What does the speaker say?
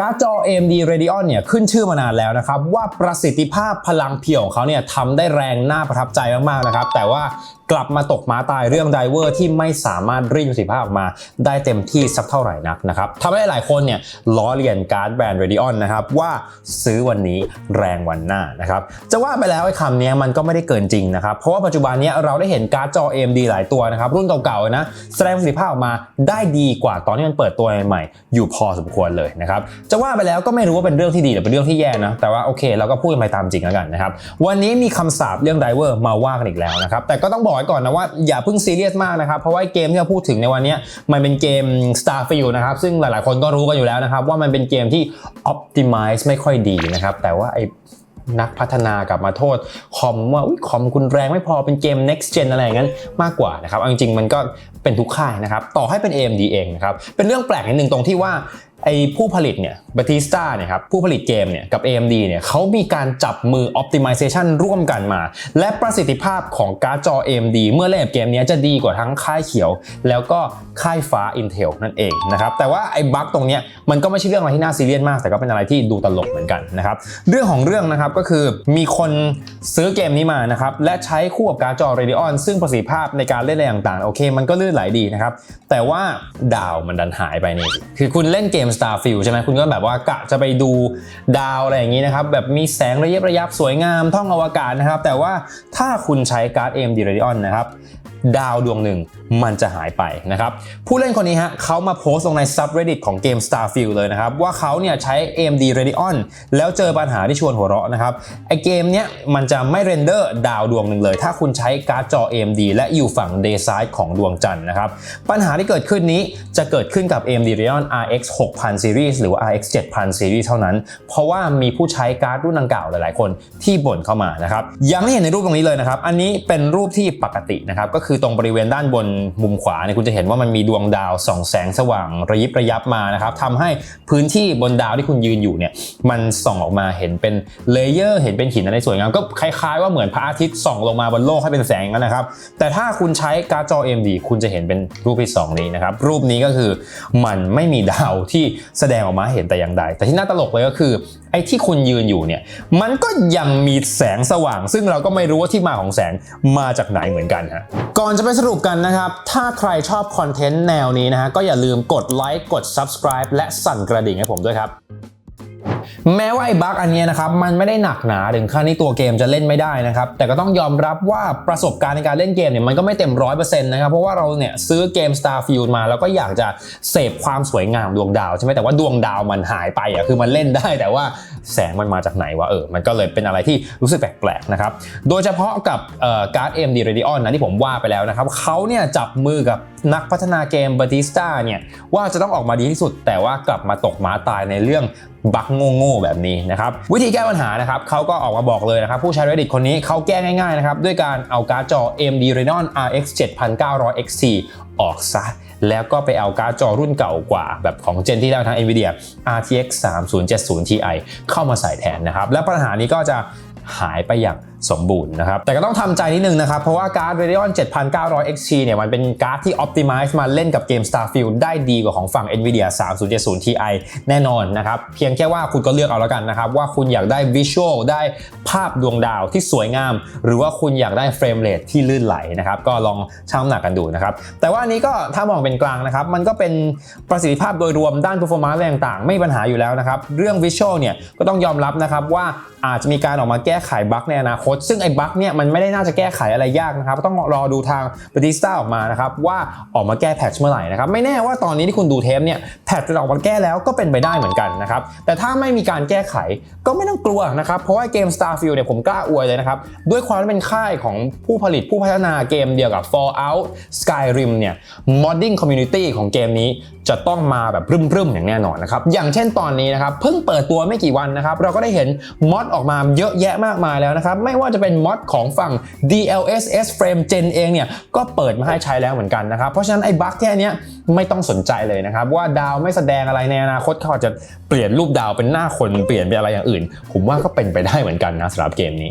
การ์ดจอ AMD Radeon เนี่ยขึ้นชื่อมานานแล้วนะครับ ว่าประสิทธิภาพพลังเพียวของเขาเนี่ยทำได้แรงน่าประทับใจมากๆนะครับ แต่ว่ากลับมาตกม้าตายเรื่องไดเวอร์ที่ไม่สามารถรีดประสิทธิภาพออกมาได้เต็มที่สักเท่าไหร่นักนะครับทำให้หลายคนเนี่ยล้อเลียนการ์ดแบรนด์ Radeon นะครับว่าซื้อวันนี้แรงวันหน้านะครับจะว่าไปแล้วไอ้คำนี้มันก็ไม่ได้เกินจริงนะครับเพราะว่าปัจจุบันนี้เราได้เห็นการ์ดจอ AMD หลายตัวนะครับรุ่นเก่าๆนะแสดงประสิทธิภาพออกมาได้ดีกว่าตอนที่มันเปิดตัวใหม่ๆอยู่พอสมควรเลยนะครับจะว่าไปแล้วก็ไม่รู้ว่าเป็นเรื่องที่ดีหรือเป็นเรื่องที่แย่นะแต่ว่าโอเคเราก็พูดกันไปตามจริงแล้วกันนะครับวันนี้มีคำสาปเรื่องไดเวอร์มาว่ากันอีกแล้วนะครับแต่ก็ต้องบอกไว้ก่อนนะว่าอย่าเพิ่งซีเรียสมากนะครับ เพราะว่าเกมที่เราพูดถึงในวันนี้มันเป็นเกม Starfield นะครับ ซึ่งหลายๆ คนก็รู้กันอยู่แล้วนะครับ ว่ามันเป็นเกมที่ Optimize ไม่ค่อยดีนะครับ แต่ว่าไอนักพัฒนากลับมาโทษคอมว่าคอมคุณแรงไม่พอเป็นเกม next gen อะไรอย่างนั้นมากกว่านะครับเอาจริงๆมันก็เป็นทุกค่ายนะครับ ต่อให้เป็น AMD เองนะครับ เป็นเรื่องแปลกนิดนึงตรงที่ว่า ไอ้ผู้ผลิตเนี่ยบัติสตาเนี่ยครับผู้ผลิตเกมเนี่ยกับ AMD เนี่ยเขามีการจับมือ optimization ร่วมกันมา และประสิทธิภาพของการ์ดจอ AMD เมื่อเล่นกับเกมนี้จะดีกว่าทั้งค่ายเขียว แล้วก็ค่ายฟ้า Intel นั่นเองนะครับแต่ว่าไอ้บั๊กตรงเนี้ยมันก็ไม่ใช่เรื่องอะไรที่น่าซีเรียสมาก แต่ก็เป็นอะไรที่ดูตลกเหมือนกันนะครับเรื่องของเรื่องนะครับก็คือมีคนซื้อเกมนี้มานะครับและใช้คู่กับการ์ดจอ Radeon ซึ่งประสิทธิภาพในการเล่นอะไรต่างๆโอเค มันก็ลื่นไหลดีนะครับแต่ว่าดาวมันดันหายไปนี่คือคุณเล่นเกมสตาร์ฟิลใช่ไหมคุณก็แบบว่ากะจะไปดูดาวอะไรอย่างนี้นะครับแบบมีแสงระยิบระยับสวยงามท่องอวกาศนะครับแต่ว่าถ้าคุณใช้การ์ด AMD Radeon นะครับ ดาวดวงหนึ่งมันจะหายไปนะครับผู้เล่นคนนี้ฮะเขามาโพสต์ลงใน subreddit ของเกม Starfield เลยนะครับ ว่าเขาเนี่ยใช้ AMD Radeon แล้วเจอปัญหาที่ชวนหัวเราะนะครับไอเกมเนี้ยมันจะไม่เรนเดอร์ดาวดวงหนึ่งเลย ถ้าคุณใช้การ์ดจอ AMD และอยู่ฝั่ง day side ของดวงจันทร์นะครับปัญหาที่เกิดขึ้นนี้จะเกิดขึ้นกับ AMD Radeon RX 6000 series หรือว่า RX 7000 series เท่านั้น เพราะว่ามีผู้ใช้การ์ดรุ่นดังกล่าวหลาย ๆ คนที่บ่นเข้ามานะครับย่างที่เห็นในรูปตรงนี้เลยนะครับอันนี้เป็นรูปที่ปกตินะครับก็คือือตรงบริเวณด้านบนมุมขวาเนี่ยคุณจะเห็นว่ามันมีดวงดาวส่องแสงสว่างระยิบระยับมานะครับทำให้พื้นที่บนดาวที่คุณยืนอยู่เนี่ยมันส่องออกมาเห็นเป็นเลเยอร์ เห็นเป็นหินอะไรสวยงามก็คล้ายๆ ว่าเหมือนพระอาทิตย์ส่องลงมาบนโลกให้เป็นแสงนั้นนะครับ แต่ถ้าคุณใช้การ์ดจอ AMD คุณจะเห็นเป็นรูปที่สองนี้นะครับ รูปนี้ก็คือมันไม่มีดาวที่แสดงออกมาเห็นแต่อย่างใด แต่ที่น่าตลกเลยก็คือไอ้ที่คุณยืนอยู่เนี่ยมันก็ยังมีแสงสว่าง ซึ่งเราก็ไม่รู้ว่าที่มาของแสงมาจากไหนเหมือนกันฮะก่่อนจะไปสรุปกันนะครับ ถ้าใครชอบคอนเทนต์แนวนี้นะฮะก็อย่าลืมกดไลค์กด subscribe และสั่นกระดิ่งให้ผมด้วยครับ แม้ว่าไอ้บั๊กอันนี้นะครับมันไม่ได้หนักหนาถึงขั้นที่ตัวเกมจะเล่นไม่ได้นะครับแต่ก็ต้องยอมรับว่าประสบการณ์ในการเล่นเกมเนี่ยมันก็ไม่เต็มร้อยเปอร์เซ็นต์นะครับเพราะว่าเราเนี่ยซื้อเกม Starfield มาแล้วก็อยากจะเสพความสวยงามดวงดาวใช่ไหมแต่ว่าดวงดาวมันหายไปอะคือมันเล่นได้แต่ว่าแสงมันมาจากไหนวะเออมันก็เลยเป็นอะไรที่รู้สึกแปลกๆนะครับโดยเฉพาะกับการ์ด AMD Radeon นะที่ผมว่าไปแล้วนะครับเขาเนี่ยจับมือกับนักพัฒนาเกม Batista เนี่ยว่าจะต้องออกมาดีที่สุด แต่ว่ากลับมาตกม้าตายในเรื่อง บั๊กโง่ๆแบบนี้นะครับวิธีแก้ปัญหานะครับเขาก็ออกมาบอกเลยนะครับผู้ใช้ Reddit คนนี้เขาแก้ง่ายๆนะครับด้วยการเอาการ์ดจอ AMD Radeon RX 7900 XT ออกซะแล้วก็ไปเอาการ์ดจอรุ่นเก่ากว่าแบบของเจนที่แล้วทาง NVIDIA RTX 3070 Ti เข้ามาใส่แทนนะครับและปัญหานี้ก็จะหายไปอย่าง สมบูรณ์นะครับ แต่ก็ต้องทำใจนิดนึงนะครับ เพราะว่าการ์ด Radeon 7900 XT เนี่ยมันเป็นการ์ดที่ Optimize มาเล่นกับเกม Starfield ได้ดีกว่าของฝั่ง NVIDIA 3070 Ti แน่นอนนะครับ เพียงแค่ว่าคุณก็เลือกเอาแล้วกันนะครับ ว่าคุณอยากได้ Visual ได้ภาพดวงดาวที่สวยงาม หรือว่าคุณอยากได้เฟรมเรทที่ลื่นไหลนะครับก็ลองชั่งน้ำหนักกันดูนะครับแต่ว่าอันนี้ก็ถ้ามองเป็นกลางนะครับมันก็เป็นประสิทธิภาพโดยรวมด้าน performance อะไรต่างๆ ไม่มีปัญหาอยู่แล้วนะครับเรื่อง Visual เนี่ยก็ต้องยอมรับนะครับว่าอาจจะมีการออกมาแก้ไขบั๊กในอนาคตซึ่งไอ้บั๊กเนี่ยมันไม่ได้น่าจะแก้ไขอะไรยากนะครับ ต้องรอดูทาง b a t i s t a ออกมานะครับว่าออกมาแก้แพทช์เมื่อไหร่นะครับไม่แน่ว่าตอนนี้ที่คุณดูเทปเนี่ยแพทช์จะออกมาแก้แล้วก็เป็นไปได้เหมือนกันนะครับแต่ถ้าไม่มีการแก้ไขก็ไม่ต้องกลัวนะครับเพราะว่าเกม Starfield เนี่ยผมกล้าอวยเลยนะครับด้วยความที่เป็นค่ายของผู้ผลิตผู้พัฒนาเกมเดียวกับ Fallout Skyrim เนี่ย modding community ของเกมนี้จะต้องมาแบบรึมๆอย่างแน่นอนนะครับอย่างเช่นตอนนี้นะครับเพิ่งเปิดตัวไม่กี่วันนะครับเราก็ได้เห็นมอดออกมาเยอะแยะมากมายแล้วนะครับไม่ว่าจะเป็นมอดของฝั่ง DLSS Frame Gen เองเนี่ยก็เปิดมาให้ใช้แล้วเหมือนกันนะครับ เพราะฉะนั้นไอ้บั๊กแค่นี้ไม่ต้องสนใจเลยนะครับว่าดาวไม่แสดงอะไรในอนาคตเขาอาจจะเปลี่ยนรูปดาวเป็นหน้าคนเปลี่ยนเป็นอะไรอย่างอื่น ผมว่าก็เป็นไปได้เหมือนกันนะสำหรับเกมนี้